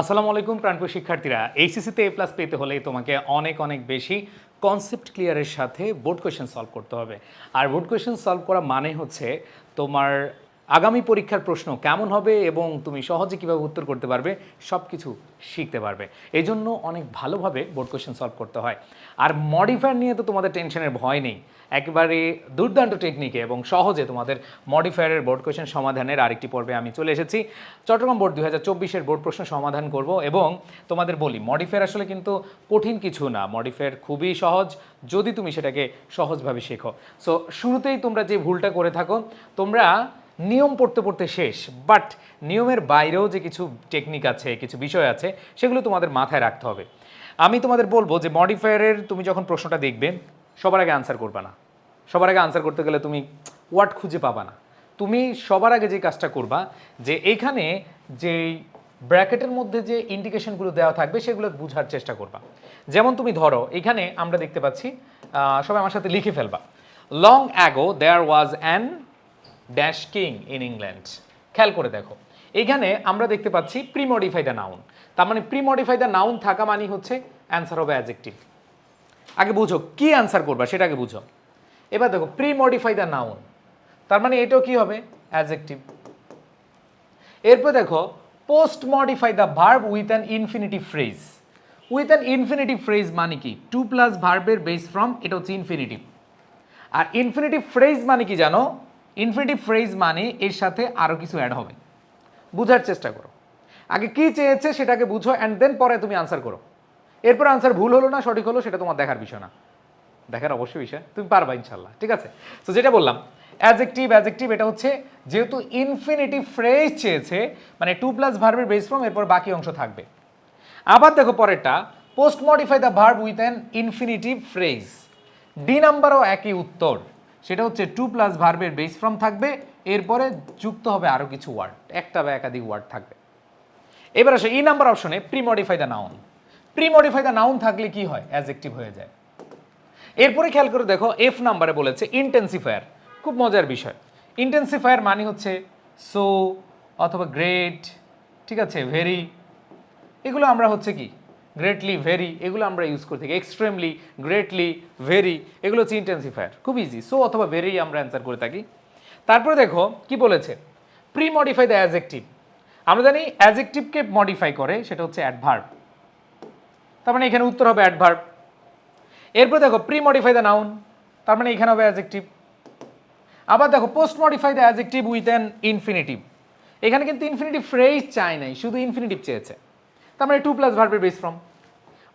আসসালামু আলাইকুম, প্রাণপ্রিয় শিক্ষার্থীরা। এইচএসিতে এ প্লাস পেতে হলে তোমাকে অনেক অনেক বেশি কনসেপ্ট ক্লিয়ারের সাথে বোর্ড কোয়েশ্চেন সলভ করতে হবে। আর বোর্ড কোয়েশ্চেন সলভ করা মানে হচ্ছে তোমার আগামী পরীক্ষার প্রশ্ন কেমন হবে এবং তুমি সহজে কীভাবে উত্তর করতে পারবে সব কিছু শিখতে পারবে। এই জন্য অনেক ভালোভাবে বোর্ড কোয়েশ্চেন সলভ করতে হয়। আর মডিফায়ার নিয়ে তো তোমাদের টেনশনের ভয় নেই। একেবারে দুর্দান্ত টেকনিকে এবং সহজে তোমাদের মডিফায়ারের বোর্ড কোয়েশ্চেন সমাধানের আরেকটি পর্বে আমি চলে এসেছি। চট্টগ্রাম বোর্ড দুই হাজার বোর্ড প্রশ্ন সমাধান করব এবং তোমাদের বলি মডিফায়ার আসলে কিন্তু কঠিন কিছু না। মডিফায়ার খুবই সহজ, যদি তুমি সেটাকে সহজভাবে শেখো। সো শুরুতেই তোমরা যে ভুলটা করে থাকো, তোমরা নিয়ম পড়তে পড়তে শেষ বাট নিয়মের বাইরেও যে কিছু টেকনিক আছে, কিছু বিষয় আছে, সেগুলো তোমাদের মাথায় রাখতে হবে। আমি তোমাদের বলব যে মডিফায়ারের তুমি যখন প্রশ্নটা দেখবে, সবার আগে আনসার করবে না। সবার আগে আনসার করতে গেলে তুমি ওয়ার্ড খুঁজে পাবা না। তুমি সবার আগে যে কাজটা করবা, যে এইখানে যে ব্র্যাকেটের মধ্যে যে ইন্ডিকেশনগুলো দেওয়া থাকবে, সেগুলো বোঝার চেষ্টা করবা। যেমন তুমি ধরো, এখানে আমরা দেখতে পাচ্ছি সবাই আমার সাথে লিখে ফেলবা। Long ago there was an dash king in England খেয়াল করে দেখো এইখানে আমরা দেখতে পাচ্ছি প্রি মডিফাই দ্য নাউন তার মানে প্রি মডিফাই দ্য নাউন থাকা মানে হচ্ছে অ্যান্সার হবে অ্যাজেক্টিভ আগে বুঝো, কি অ্যান্সার করবা সেটা আগে বুঝো। এবার দেখো প্রি মডিফাই দ্য নাউন তার মানে এটাও কি হবে? অ্যাজেক্টিভ এরপর দেখো post modify the verb with an infinitive phrase with an infinitive phrase মানে কি? টু প্লাস ভার্বের বেস ফ্রম এটা হচ্ছে ইনফিনিটিভ আর ইনফিনিটিভ ফ্রেজ মানে কি জানো? ইনফিনিটিভ ফ্রেজ মানে এর সাথে আরও কিছু অ্যাড হবে। বুঝার চেষ্টা করো। আগে কি চেয়েছে সেটাকে বুঝো অ্যান্ড দেন পরে তুমি আনসার করো। এরপর আনসার ভুল হলো না, সঠিক হলো, সেটা তোমার দেখার বিষয় না। দেখার অবশ্যই বিষয়। তুমি পারবা ইনশাল্লাহ ঠিক আছে? তো যেটা বললাম অ্যাজেক্টিভ অ্যাজেক্টিভ এটা হচ্ছে যেহেতু ইনফিনিটিভ ফ্রেজ চেয়েছে মানে টু প্লাস ভার্বের বেস ফর্ম এরপর বাকি অংশ থাকবে। আবার দেখো পরেরটা post modify the verb with an infinitive phrase D নাম্বারও একই উত্তর, সেটা হচ্ছে টু প্লাস ভার্বের বেস ফর্ম থাকবে, এরপরে যুক্ত হবে আরও কিছু ওয়ার্ড একটা বা একাধিক ওয়ার্ড থাকবে। এবার আসে ই নাম্বার অপশনে pre modify the noun pre modify the noun থাকলে কি হয়? অ্যাজেক্টিভ হয়ে যায়। এরপরে খেয়াল করে দেখো এফ নাম্বারে বলেছে ইন্টেন্সিফায়ার খুব মজার বিষয়। ইন্টেন্সিফায়ার মানে হচ্ছে সো অথবা গ্রেট ঠিক আছে ভেরি এগুলো আমরা হচ্ছে কি? গ্রেটলি ভেরি এগুলো আমরা ইউজ করে থাকি। এক্সট্রিমলি গ্রেটলি ভেরি এগুলো হচ্ছে ইন্টেন্সিফায়ার খুব ইজি সো অথবা ভেরি আমরা অ্যান্সার করে থাকি। তারপরে দেখো, কি বলেছে? প্রি মডিফাই দ্য অ্যাজেক্টিভ আমরা জানি অ্যাজেক্টিভকে মডিফাই করে, সেটা হচ্ছে অ্যাডভার্ব তার মানে এখানে উত্তর হবে অ্যাডভার্ব এরপর দেখো প্রি মডিফাই দ্য নাউন তার মানে এখানে হবে অ্যাজেক্টিভ আবার দেখো post modify the adjective with an infinitive এখানে কিন্তু ইনফিনিটিভ ফ্রেজ চাই নাই, শুধু ইনফিনিটিভ চেয়েছে। তার মানে টু প্লাস ভার্বের বেস ফ্রম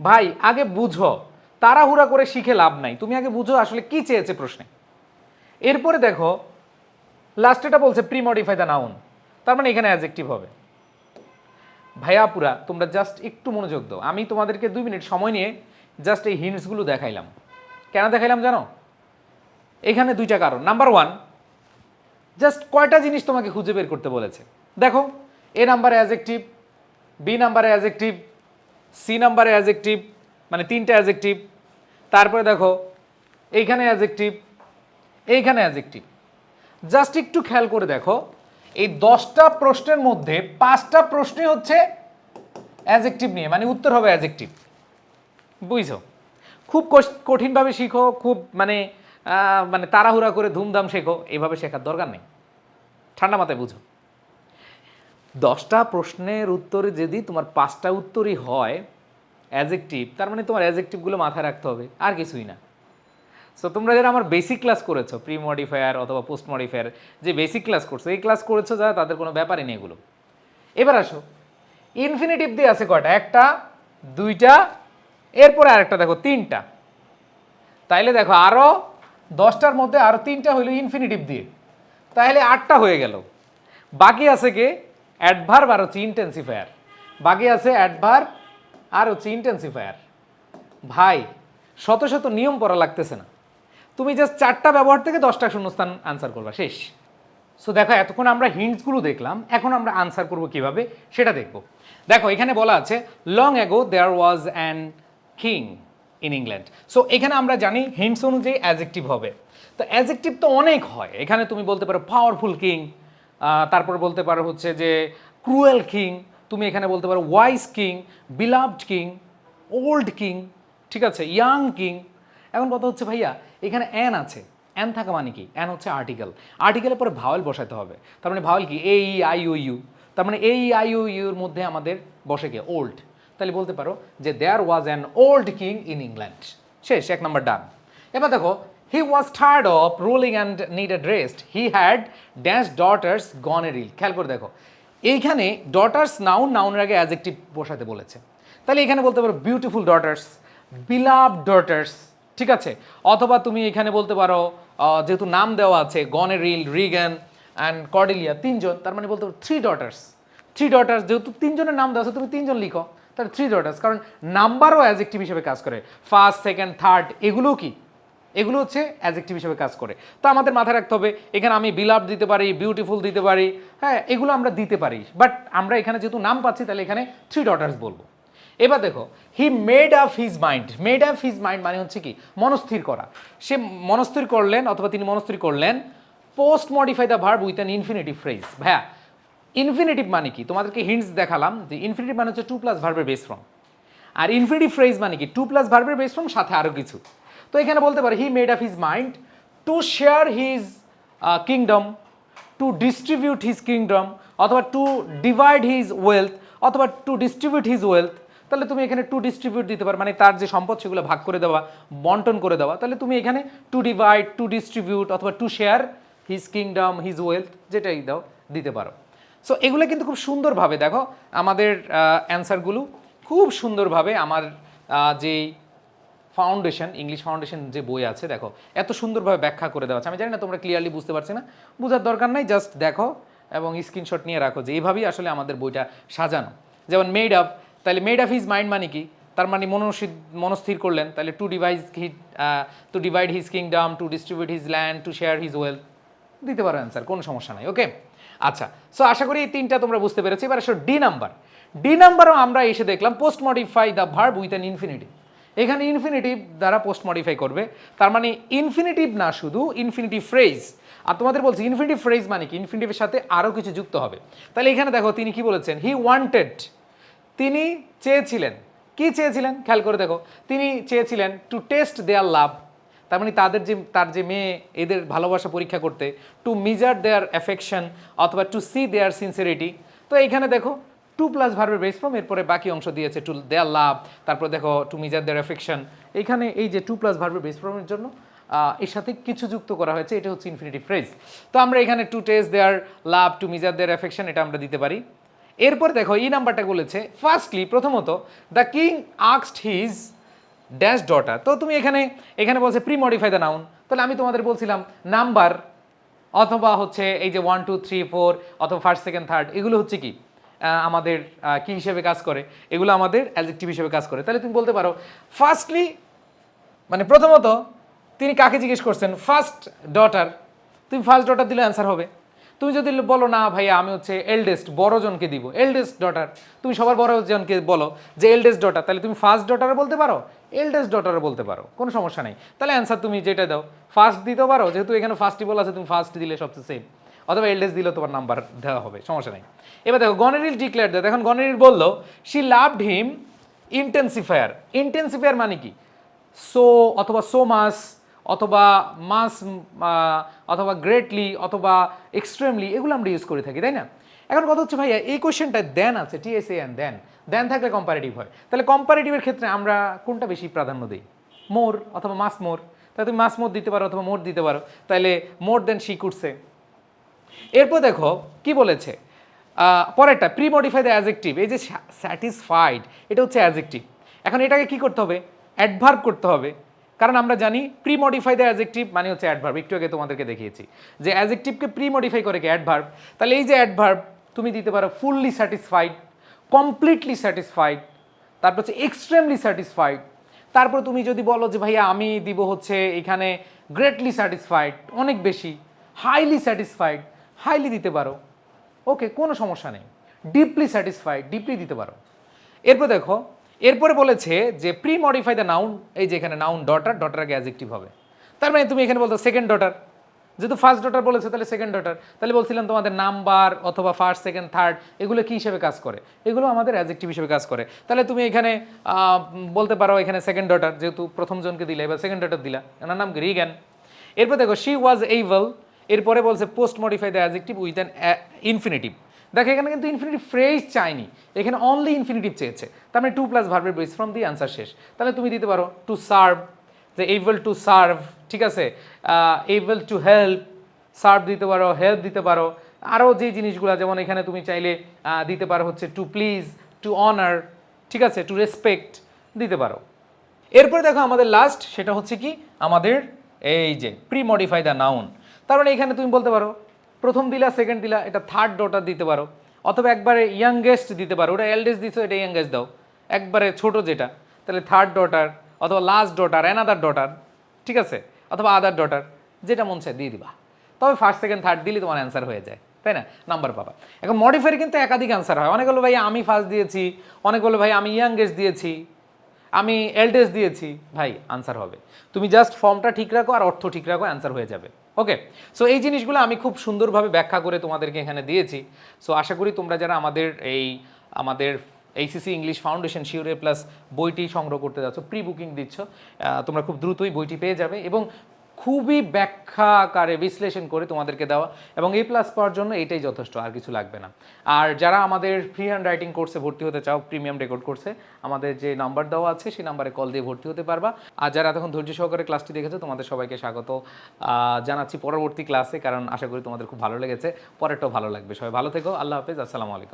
ভাই, আগে বুঝো, তাড়াহুড়া করে শিখে লাভ নাই। তুমি আগে বুঝো আসলে কি চেয়েছে প্রশ্নে। এরপরে দেখো লাস্টেটা বলছে প্রি মডিফাই দ্য নাউন তার মানে এখানে অ্যাজেক্টিভ হবে। ভাইয়া পুরা তোমরা জাস্ট একটু মনোযোগ দাও। আমি তোমাদেরকে দুই মিনিট সময় নিয়ে জাস্ট এই হিন্টসগুলো দেখাইলাম। কেন দেখাইলাম জানো? এখানে দুইটা কারণ। নাম্বার ওয়ান জাস্ট কয়টা জিনিস তোমাকে খুঁজে বের করতে বলেছে? দেখো এ নাম্বারে অ্যাজেক্টিভ বি নাম্বারে অ্যাজেক্টিভ সি নাম্বারে অ্যাজেক্টিভ মানে তিনটা অ্যাজেক্টিভ তারপরে দেখো, এইখানে অ্যাজেক্টিভ এইখানে অ্যাজেক্টিভ জাস্ট একটু খেয়াল করে দেখো, এই দশটা প্রশ্নের মধ্যে পাঁচটা প্রশ্নই হচ্ছে অ্যাজেক্টিভ নিয়ে মানে উত্তর হবে অ্যাজেক্টিভ বুঝছ? খুব কঠিনভাবে শিখো, খুব মানে মানে তাড়াহুড়া করে ধুমধাম শেখো, এইভাবে শেখার দরকার নেই। ঠান্ডা মাথায় বুঝো। দশটা প্রশ্নের উত্তরে যদি তোমার পাঁচটা উত্তরই হয় অ্যাজেক্টিভ তার মানে তোমার অ্যাজেক্টিভগুলো মাথায় রাখতে হবে, আর কিছুই না। সো তোমরা যারা আমার বেসিক ক্লাস করেছ প্রি মডিফায়ার অথবা পোস্ট মডিফায়ার যে বেসিক ক্লাস করছ, এই ক্লাস করেছ যারা, তাদের কোনো ব্যাপারই নেই এগুলো। এবার আসো। ইনফিনিটিভ দিয়ে আছে কয়টা? একটা, দুইটা এরপরে আরেকটা দেখো, তিনটা। তাইলে দেখো আরও দশটার মধ্যে আরও তিনটা হইল ইনফিনিটিভ দিয়ে। তাহলে আটটা হয়ে গেল। বাকি আছে কে? অ্যাডভার্ব আর হচ্ছে ইন্টেন্সিফায়ার বাকি আছে অ্যাডভার্ব আর হচ্ছে ইন্টেন্সিফায়ার ভাই, শত শত নিয়ম পড়া লাগতেছে না। তুমি জাস্ট চারটা ব্যবহার থেকে দশটা শূন্যস্থান আনসার করবা, শেষ। সো দেখো, এতক্ষণ আমরা হিন্টসগুলো দেখলাম, এখন আমরা আনসার করব কীভাবে, সেটা দেখব। দেখো, এখানে বলা আছে long ago there was an king in England so এখানে আমরা জানি হিন্টস অনুযায়ী অ্যাজেক্টিভ হবে। তো অ্যাজেক্টিভ তো অনেক হয়। এখানে তুমি বলতে পারো পাওয়ারফুল কিং তারপর বলতে পারো হচ্ছে যে ক্রুয়েল কিং তুমি এখানে বলতে পারো wise king beloved king old king ঠিক আছে ইয়াং কিং এখন কথা হচ্ছে ভাইয়া, এখানে অ্যান আছে। অ্যান থাকা মানে কি? অ্যান হচ্ছে আর্টিকেল আর্টিকেলের পরে ভাওয়েল বসাতে হবে। তার মানে ভাওয়েল কি? এ ই আই ইউ তার মানে এই আই ও ইউর মধ্যে আমাদের বসে গিয়ে ওল্ড তাহলে বলতে পারো যে there was an old king in England শেষ, এক নম্বর ডান এবার দেখো he was tired of ruling and needed rest he had dash daughters গন এ রিল খেয়াল করে দেখো, এইখানে ডটার্স নাউন নাউনের আগে অ্যাজেক্টিভ বসাতে বলেছে। তাহলে এখানে বলতে পারো বিউটিফুল ডটার্স বিলাভ ডটার্স ঠিক আছে? অথবা তুমি এখানে বলতে পারো যেহেতু নাম দেওয়া আছে গনে রিল রিগান অ্যান্ড কর্ডেলিয়া তিনজন, তার মানে বলতে পারো থ্রি ডটার্স থ্রি ডটার্স যেহেতু তিনজনের নাম দেওয়া আছে, তুমি তিনজন লিখো। তাহলে থ্রি ডটার্স কারণ নাম্বারও অ্যাজেক্টিভ হিসেবে কাজ করে। ফার্স্ট সেকেন্ড থার্ড এগুলো কি? এগুলো হচ্ছে অ্যাজেক্টিভ হিসেবে কাজ করে। তো আমাদের মাথায় রাখতে হবে, এখানে আমি বিলাভ দিতে পারি বিউটিফুল দিতে পারি হ্যাঁ এগুলো আমরা দিতে পারি। বাট আমরা এখানে যেহেতু নাম পাচ্ছি, তাহলে এখানে থ্রি ডটার্স বলব। এবার দেখো he made up his mind made up his mind মানে হচ্ছে কি? মনস্থির করা। সে মনস্থির করলেন, অথবা তিনি মনস্থির করলেন post modify the verb with an infinitive phrase ভাইয়া ইনফিনিটিভ মানে কি? তোমাদেরকে হিন্টস দেখালাম যে ইনফিনিটিভ মানে হচ্ছে টু প্লাস ভার্বের বেস ফর্ম আর ইনফিনিটিভ ফ্রেজ মানে কি? টু প্লাস ভার্বের বেস ফর্ম সাথে আরও কিছু। তো এখানে বলতে পারে he made up his mind to share his kingdom to distribute his kingdom অথবা টু ডিভাইড হিজ ওয়েলথ অথবা টু ডিস্ট্রিবিউট হিজ ওয়েলথ তাহলে তুমি এখানে টু ডিস্ট্রিবিউট দিতে পারো মানে তার যে সম্পদ সেগুলো ভাগ করে দেওয়া, বন্টন করে দেওয়া। তাহলে তুমি এখানে টু ডিভাইড টু ডিস্ট্রিবিউট অথবা to share his kingdom his wealth যেটাই দাও, দিতে পারো। সো এগুলো কিন্তু খুব সুন্দরভাবে, দেখো, আমাদের অ্যান্সারগুলো খুব সুন্দরভাবে আমার যেই ফাউন্ডেশন ইংলিশ ফাউন্ডেশন যে বই আছে, দেখো, এত সুন্দরভাবে ব্যাখ্যা করে দেওয়া আছে। আমি জানি না তোমরা ক্লিয়ারলি বুঝতে পারছি না। বোঝার দরকার নাই জাস্ট দেখো এবং স্ক্রিনশট নিয়ে রাখো যে এইভাবেই আসলে আমাদের বইটা সাজানো। যেমন মেড আপ তাহলে মেড আপ হিজ মাইন্ড মানে কি? তার মানে মনস্থির মনস্থির করলেন, তাহলে to devise he to divide his kingdom to distribute his land to share his wealth দিতে পারো অ্যান্সার কোনো সমস্যা নাই ওকে আচ্ছা সো আশা করি এই তিনটা তোমরা বুঝতে পেরেছি। এবার আসো ডি নাম্বার ডি নাম্বারও আমরা এসে দেখলাম post modify the verb with an infinitive এখানে ইনফিনিটিভ দ্বারা পোস্ট মডিফাই করবে। তার মানে ইনফিনিটিভ না শুধু ইনফিনিটিভ ফ্রেজ আর তোমাদের বলছি ইনফিনিটিভ ফ্রেজ মানে কি? ইনফিনিটিভের সাথে আরও কিছু যুক্ত হবে। তাহলে এখানে দেখো, তিনি কি বলেছেন? হি ওয়ান্টেড তিনি চেয়েছিলেন। কি চেয়েছিলেন? খেয়াল করে দেখো। তিনি চেয়েছিলেন টু টেস্ট দেয়ার লাভ তার মানে তাদের যে, তার যে মেয়ে, এদের ভালোবাসা পরীক্ষা করতে টু মিজার দেয়ার অ্যাফেকশন অথবা টু সি দেয়ার সিনসিয়ারিটি তো এইখানে দেখো টু প্লাস ভার্বের বেস ফর্ম এরপরে বাকি অংশ দিয়েছে টু দেয়ার লাভ তারপর দেখো টু মিজার দেয়ার অ্যাফেকশন এইখানে এই যে টু প্লাস ভার্বের বেস ফর্মের জন্য এর সাথে কিছু যুক্ত করা হয়েছে, এটা হচ্ছে ইনফিনিটিভ ফ্রেজ তো আমরা এখানে to test their love to measure their affection এটা আমরা দিতে পারি, এরপর দেখো, এই নাম্বারটা বলেছে ফার্স্টলি প্রথমত দ্য কিং আক্সড হিজ ড্যাশ ডটার তো তুমি এখানে এখানে বলছে প্রি মডিফাই দ্য নাউন তাহলে আমি তোমাদের বলছিলাম নাম্বার অথবা হচ্ছে এই যে ওয়ান টু থ্রি ফোর অথবা ফার্স্ট সেকেন্ড থার্ড এগুলো হচ্ছে কি? আমাদের কি হিসেবে কাজ করে? এগুলো আমাদের অ্যাজেক্টিভ হিসেবে কাজ করে। তাহলে তুমি বলতে পারো ফার্স্টলি মানে প্রথমত তিনি কাকে জিজ্ঞেস করছেন? ফার্স্ট ডটার তুমি ফার্স্ট ডটার দিলে অ্যান্সার হবে। তুমি যদি বলো, না ভাইয়া, আমি হচ্ছে এল্ডেস্ট বড় জনকে দিব। এল্ডেস্ট ডটার তুমি সবার বড় জনকে বলো যে এল্ডেস্ট ডটার তাহলে তুমি ফার্স্ট ডটারে বলতে পারো এল্ডেস্ট ডটারে বলতে পারো, কোনো সমস্যা নেই। তাহলে অ্যান্সার তুমি যেটা দাও ফার্স্ট দিতে পারো, যেহেতু এখানে ফার্স্টই বলা আছে, তুমি ফার্স্ট দিলে সবচেয়ে সেম অথবা এল্ডেস্ট দিলেও তোমার নাম্বার দেওয়া হবে, সমস্যা নেই। এবার দেখো গনেরিল ডিক্লেয়ার দেয় এখন গনেরিল বলল she loved him intensifier intensifier মানে কি? সো অথবা সো মাস অথবা মাস অথবা গ্রেটলি অথবা এক্সট্রিমলি এগুলো আমরা ইউজ করে থাকি, তাই না? এখন কথা হচ্ছে ভাইয়া, এই কোয়েশ্চেনটা দেন আছে টিএসএ অ্যান্ড দেন দেন থাকলে কম্পারেটিভ হয়। তাহলে কম্পারেটিভের ক্ষেত্রে আমরা কোনটা বেশি প্রাধান্য দিই? মোর অথবা মাস মোর তাহলে তুমি মাস মোর দিতে পারো অথবা মোর দিতে পারো। তাহলে মোর দেন শি কুডসে এরপর দেখো, কি বলেছে? পরেরটা প্রি মডিফাই দ্য অ্যাজেক্টিভ এই যে স্যাটিসফাইড এটা হচ্ছে অ্যাজেক্টিভ এখন এটাকে কি করতে হবে? অ্যাডভার্ব করতে হবে। কারণ আমরা জানি প্রি মডিফাই দ্য অ্যাজেক্টিভ মানে হচ্ছে অ্যাডভার্ব একটু আগে তোমাদেরকে দেখিয়েছি যে অ্যাজেক্টিভকে প্রি মডিফাই করে কি? অ্যাডভার্ব তাহলে এই যে অ্যাডভার্ব তুমি দিতে পারো ফুললি স্যাটিসফাইড কমপ্লিটলি স্যাটিসফাইড তারপর হচ্ছে এক্সট্রিমলি স্যাটিসফাইড তারপর তুমি যদি বলো যে ভাইয়া আমি দিব হচ্ছে এখানে গ্রেটলি স্যাটিসফাইড অনেক বেশি হাইলি স্যাটিসফাইড হাইলি দিতে পারো। ওকে কোনো সমস্যা নেই। ডিপলি স্যাটিসফাইড ডিপলি দিতে পারো। এরপর দেখো এরপরে বলেছে যে প্রি মডিফাই দ্য নাউন এই যে এখানে নাউন ডটার ডটার আগে অ্যাজেক্টিভ হবে। তার মানে তুমি এখানে বলতো সেকেন্ড ডটার যেহেতু ফার্স্ট ডটার বলেছে, তাহলে সেকেন্ড ডটার তাহলে বলছিলাম তোমাদের নাম্বার অথবা ফার্স্ট সেকেন্ড থার্ড এগুলো কী হিসেবে কাজ করে? এগুলো আমাদের অ্যাজেক্টিভ হিসেবে কাজ করে। তাহলে তুমি এখানে বলতে পারো এখানে সেকেন্ড ডটার যেহেতু প্রথম জনকে দিলে, এবার সেকেন্ড ডটার দিলা। এনার নাম রিগ্যান এরপর দেখো শি ওয়াজ এইভেল এরপরে বলছে post modify the adjective with an infinitive দেখো, এখানে কিন্তু ইনফিনিটিভ ফ্রেজ চাইনি। এখানে অনলি ইনফিনিটিভ চেয়েছে। তার মানে টু প্লাস ভার্বের বেস ফ্রম দি অ্যান্সার শেষ। তাহলে তুমি দিতে পারো টু সার্ভ যে এইবল টু সার্ভ ঠিক আছে? এইবল টু হেল্প সার্ভ দিতে পারো হেল্প দিতে পারো। আরও যে জিনিসগুলো, যেমন এখানে তুমি চাইলে দিতে পারো হচ্ছে টু প্লিজ টু অনার ঠিক আছে? টু রেসপেক্ট দিতে পারো। এরপরে দেখো আমাদের লাস্ট সেটা হচ্ছে কি? আমাদের এই যে প্রি মডিফাই দ্য নাউন তার মানে এখানে তুমি বলতে পারো প্রথম দিলা সেকেন্ড দিলা, এটা থার্ড ডটার দিতে পারো। অথবা একবারে ইয়াংগেস্ট দিতে পারো। ওটা এল্ডেস্ট দিছো, এটা ইয়াংগেস্ট দাও। একবারে ছোট যেটা, তাহলে থার্ড ডটার অথবা লাস্ট ডটার অ্যানাদার ডটার ঠিক আছে? অথবা আদার ডটার যেটা মন চায় দিয়ে দিবা। তবে ফার্স্ট সেকেন্ড থার্ড দিলে তোমার অ্যান্সার হয়ে যায়, তাই না? নাম্বার পাবা। এখন মডিফায়ার কিন্তু একাধিক অ্যান্সার হয়। অনেক হলো ভাই, আমি ফার্স্ট দিয়েছি। অনেক হলো ভাই, আমি ইয়াংগেস্ট দিয়েছি। আমি এলডেস দিয়েছি। ভাই আনসার হবে। তুমি জাস্ট ফর্মটা ঠিক রাখো আর অর্থ ঠিক রাখো অ্যান্সার হয়ে যাবে। ওকে সো এই জিনিসগুলো আমি খুব সুন্দরভাবে ব্যাখ্যা করে তোমাদেরকে এখানে দিয়েছি। সো আশা করি তোমরা যারা আমাদের এই, আমাদের এইসিসি ইংলিশ ফাউন্ডেশন শিওরে প্লাস বইটি সংগ্রহ করতে যাচ্ছ প্রি বুকিং দিচ্ছ তোমরা খুব দ্রুতই বইটি পেয়ে যাবে এবং খুবই ব্যাখ্যা আকারে বিশ্লেষণ করে তোমাদেরকে দেওয়া এবং এ প্লাস পাওয়ার জন্য এটাই যথেষ্ট, আর কিছু লাগবে না। আর যারা আমাদের ফ্রি হ্যান্ড রাইটিং কোর্সে ভর্তি হতে চাও প্রিমিয়াম রেকর্ড কোর্সে আমাদের যে নাম্বার দেওয়া আছে, সেই নাম্বারে কল দিয়ে ভর্তি হতে পারবা। আর যারা এতক্ষণ ধৈর্য সহকারে ক্লাসটি দেখেছ, তোমাদের সবাইকে স্বাগত। জানাচ্ছি পরবর্তী ক্লাসে কারণ আশা করি তোমাদের খুব ভালো লেগেছে। পরেরটাও ভালো লাগবে। সবাই ভালো থেকো। আল্লাহ হাফেজ। আসসালামু আলাইকুম।